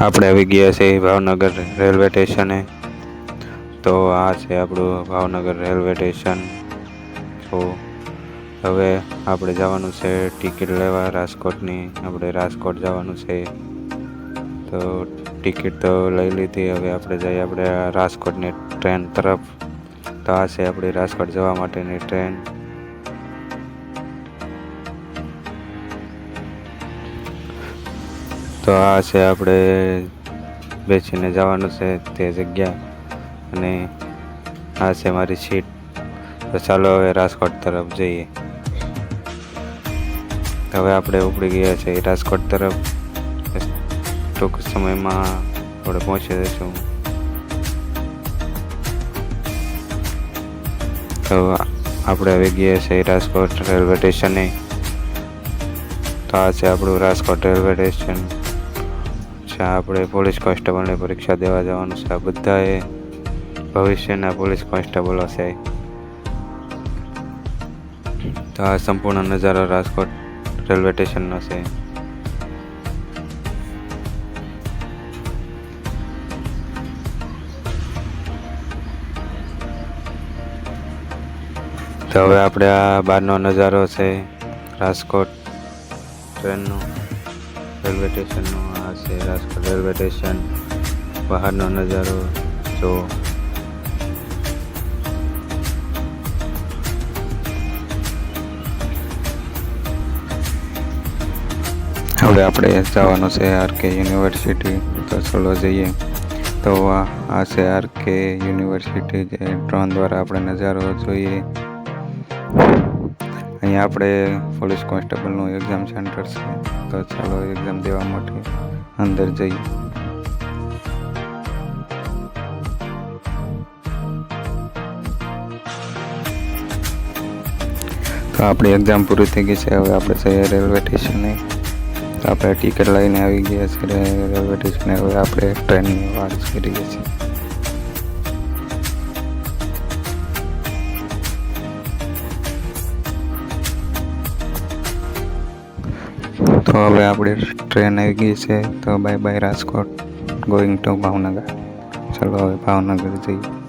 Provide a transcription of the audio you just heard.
આપણે આવી ગયા છે ભાવનગર રેલવે સ્ટેશને. તો આ છે આપણું ભાવનગર રેલવે સ્ટેશન. તો હવે આપણે જવાનું છે ટિકિટ લેવા રાજકોટની. આપણે રાજકોટ જવાનું છે. તો ટિકિટ તો લઈ લીધી. હવે આપણે જઈએ આપણે રાજકોટની ટ્રેન તરફ. તો આ છે આપણી રાજકોટ જવા માટેની ટ્રેન. તો આ છે આપણે બેસીને જવાનું છે તે જગ્યા. અને આ છે મારી સીટ. તો ચાલો હવે રાજકોટ તરફ જઈએ. હવે આપણે ઉપડી ગયા છીએ રાજકોટ તરફ. ટૂંક સમયમાં આપણે પહોંચી જઈશું. તો આપણે આવી ગયા છીએ રાજકોટ રેલવે સ્ટેશને. તો આ છે આપણું રાજકોટ રેલવે સ્ટેશન. છે. આપણે પોલીસ કોન્સ્ટેબલની પરીક્ષા દેવા જવાનું છે આ બધાએ. ભવિષ્યના પોલીસ કોન્સ્ટેબલો છે. તો આ સંપૂર્ણ નજારો રાજકોટ રેલવે સ્ટેશનનો છે. તો હવે આપણે આ બહારનો નજારો છે રાજકોટ ટ્રેનનો. રેલવે સ્ટેશનનો આ છે રાજકોટ રેલવે સ્ટેશન બહારનો નજારો જો હવે આપણે જવાનું છે આર કે યુનિવર્સિટી તો ચલો જઈએ. તો આ છે આર કે યુનિવર્સિટી જે ડ્રોન દ્વારા આપણે નજારો જોઈએ. અહીંયા આપણે પોલીસ કોન્સ્ટેબલનું એક્ઝામ સેન્ટર છે. તો ચાલો એક્ઝામ દેવા માટે અંદર જઈએ. તો આપણી એક્ઝામ પૂરી થઈ ગઈ છે. હવે આપણે જઈએ રેલવે સ્ટેશને તો આપણે ટિકિટ લઈને આવી ગયા છે રે- રેલવે સ્ટેશને હવે આપણે ટ્રેનની વાત કરીએ છીએ. તો હવે આપણે ટ્રેન આવી ગઈ છે. તો bye bye Rajkot. Going to Bhavnagar. ચલો હવે ભાવનગર જઈએ.